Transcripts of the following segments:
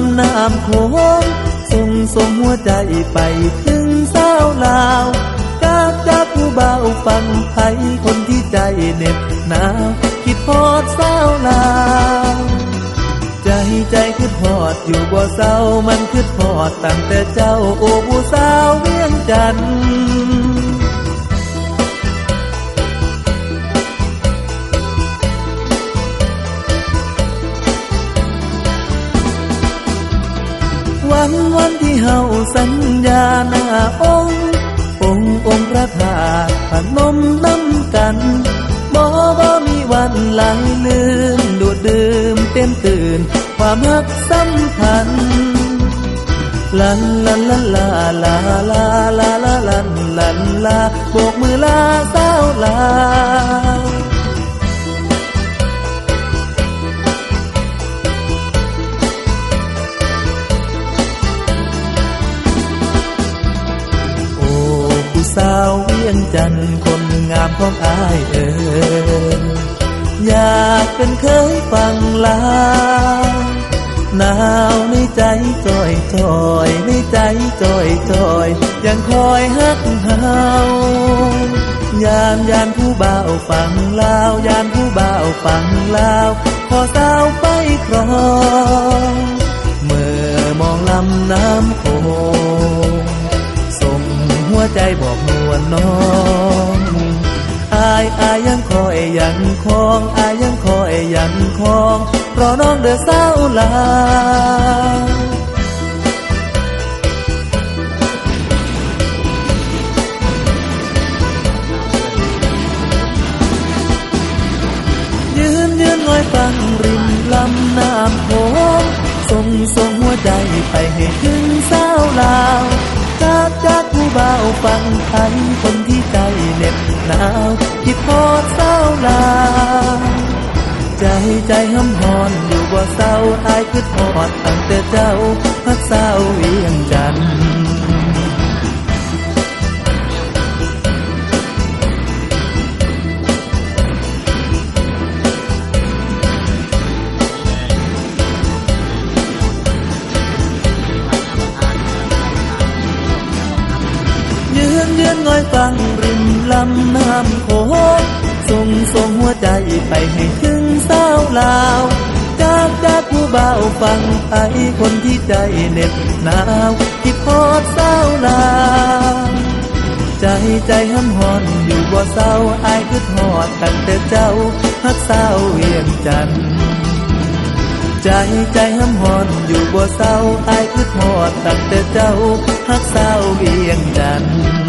ำน้ำโขงส่งส่งหัวใจไปถึงสาวลาวกากจากผู้เบาฟังไทยคนที่ใจเหน็บหนาวคิดพอดสาวลาวใจใจคือพอดอยู่บ่เศร้ามันคือพอดตั้งแต่เจ้าโอ้ผู้สาวเวียงจันทน์ วันวันที่เฮาสัญญาหน้าองค์องค์องค์พระธาตุพนมน้ำกันบ่บ่มีวันไหลลืมดูดดื่มเต็มตื่น ความรักสัมพันธ์ลันลันลันลาลาลาลาลาลันลันลาโบกมือลาสาวลา เวียงจันทน์คนงามของอายเอ๋ยอยากเป็นเคยฟังลาวหนาวในใจจอยจอยในใจจอยจอยยังคอยฮักเฮายานยานผู้บ่าวฟังลาวยานผู้บ่าวฟังลาวขอสาวไปครอง น้องอายอายยังคอยยังคองอายยังคอยยังคองรอน้องเดือสาวลายืนยืนงอยฟังริมลำน้ำโขงส่งส่งหัวใจไปให้ถึงสาวลาว จากจากผู้เบาฟังทันคนที่ใจเหน็บหนาวคิดพอดสาลา ใจใจห้ำหอนอยู่บ่เศร้าอายคิดพอดตั้งแต่เจ้าพักสาเวียงจันทร์ำน้ำโขงส่งส่งหัวใจไปให้ถึงสาวลาวจากจากผู้เบาฟังไทยคนที่ใจเหน็บหนาวที่พอดสาวลาวใจใจห้ำหอนอยู่บ่เศร้าอายคือทอดตั้งแต่เจ้าฮักสาวเวียงจันทน์ใจใจห้ำหอนอยู่บ่เศร้าอายคือทอดตั้งแต่เจ้าฮักสาวเวียงจันทน์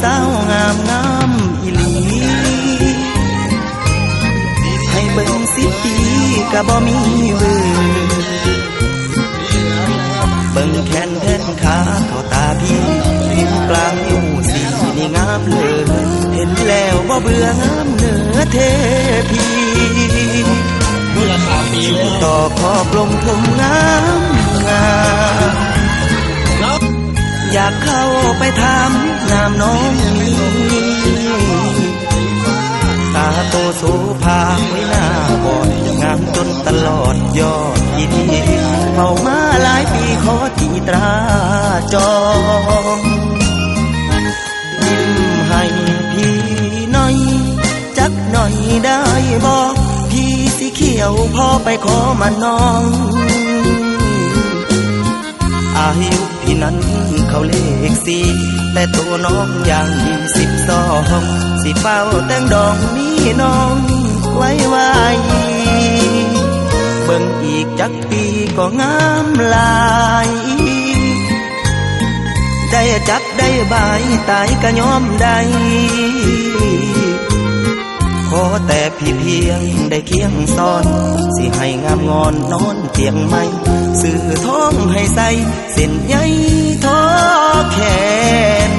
สาวงามงามอีหลี ให้เบิ่งสิปีก็บ่มีเวอเบิ่งแขนแทนขาเข้าตาพี่ริมกลางอยู่สีนี่งามเลย เห็นแล้วบ่เบื่องามเหนือเทพีมูลค่าปีเลยต่อขอบลมผมงามงามากเข้าไปถามนามน้องนี้ตาโตโสภาไว้หน้าบอดงามจนตลอดยอดยินดีเข้ามาหลายปีขอตีตราจองยิ้มให้พี่หน่อย จักหน่อยได้บอกพี่สีเขียวพอไปขอมาน้องอายุ พี่นั้นเขาเลขสี่แต่ตัวน้องอย่างยี่สิบสองสิเฝ้าแต่งดองมีน้องไว้ไว้เบิ่งอีกจักปีก็งามหลายได้จักได้บายตายก็ยอมได้ ขอแต่พี่เพียงได้เคียงซ้อน สิให้งามงอนนอนเตียงไม่สื่อท้องให้ใส่เส้นใยท้อแขน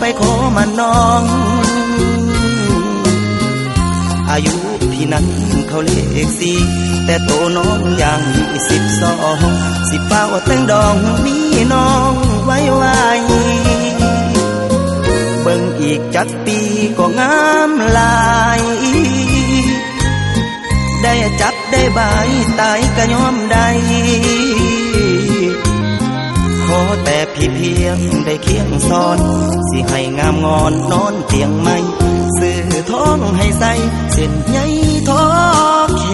ไปขอมันน้อง อายุพี่นั้นเขาเลขสี่แต่โตน้องยังสิบสองสิบเป้าแต่งดองมีน้องไว้ไว้เบิ่งอีกจักปีก็งามลาย ได้จับได้บายตายก็ยอมได้ แต่พี่เพียงได้เคียงซ้อน สิให้งามงอนนอนเตียงใหม่สื่อท้องให้ใสเส้นใยท้อแข